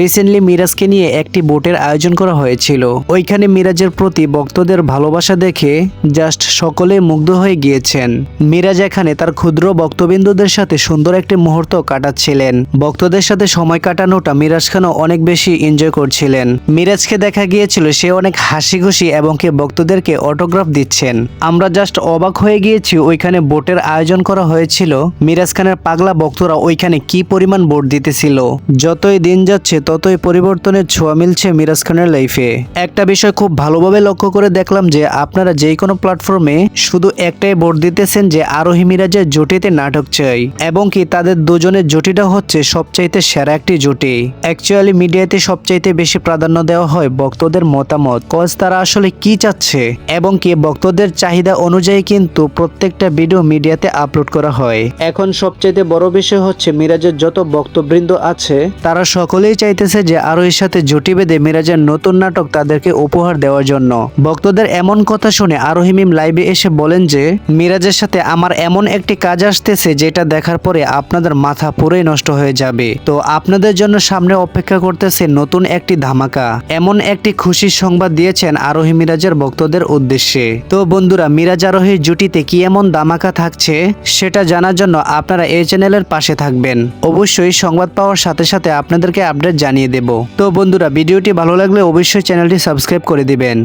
Recently মিরাজকে নিয়ে একটি বোটের আয়োজন করা হয়েছিল। ওইখানে মিরাজের প্রতি ভক্তদের ভালোবাসা দেখে জাস্ট সকলে মুগ্ধ হয়ে গিয়েছেন। মিরাজ এখানে তার ক্ষুদ্র ভক্তবিন্দুদের সাথে সুন্দর একটি মুহূর্ত কাটাচ্ছিলেন। ভক্তদের সাথে সময় কাটানোটা মিরাজ খানও অনেক বেশি এনজয় করছিলেন। মিরাজকে দেখা গিয়েছিল, সে অনেক হাসি খুশি এবং কে ভক্তদেরকে অটোগ্রাফ দিচ্ছেন। আমরা জাস্ট অবাক হয়ে গিয়েছি, ওইখানে বোটের আয়োজন করা হয়েছিল। মিরাজ খানের পাগলা ভক্তরা ওইখানে কি পরিমাণ ভোট দিতেছিল? যতই দিন যাচ্ছে ততই পরিবর্তনের ছোঁয়া মিলছে মিরাজ খানের লাইফে। একটা বিষয় খুব ভালোভাবে লক্ষ্য করে দেখলাম যে, আপনারা যে কোনো প্ল্যাটফর্মে শুধু একটাই ভোট দিতেছেন যে, আরোহী মিরাজের জুটিতে নাটক চাই, এবং কি তাদের দুজনের জুটিটা হচ্ছে সবচাইতে সেরা একটি জুটি। অ্যাকচুয়ালি মিডিয়াতে সবচাইতে বেশি প্রাধান্য দেওয়া হয় ভক্তদের মতামত, কজ তারা আসলে কি চাচ্ছে, এবং কি ভক্তদের চাহিদা অনুযায়ী কিন্তু প্রত্যেকটা ভিডিও মিডিয়াতে আপলোড করা হয়। এখন সবচাইতে বড় বিষয় হচ্ছে মিরাজের যত ভক্তবৃন্দ আছে, তারা সকলেই চাইতেছে যে আরোহীর সাথে জুটি বেঁধে মিরাজের নতুন নাটক তাদেরকে উপহার দেওয়ার জন্য। ভক্তদের এমন কথা শুনে আরোহী মিম লাইভে এসে বলেন যে, মিরাজের সাথে আমার এমন একটি কাজ আসতেছে যেটা দেখার পরে আপনাদের মাথা পুরোই নষ্ট হয়ে যাবে। তো আপনাদের জন্য সামনে অপেক্ষা করতেছে নতুন একটি ধামাকা। এমন একটি খুশির সংবাদ দিয়েছেন আরোহী মিরাজের ভক্তদের উদ্দেশ্যে। তো বন্ধুরা, মিরাজ আরোহীর জুটিতে কি এমন ধামাকা থাকছে সেটা জানার জন্য আপনারা এই চ্যানেলের পাশে থাকবেন। অবশ্যই সংবাদ পাওয়ার সাথে সাথে আপনাদেরকে আপডেট জানিয়ে দেব। তো বন্ধুরা ভিডিওটি ভালো লাগলে অবশ্যই চ্যানেলটি সাবস্ক্রাইব করে দিবেন।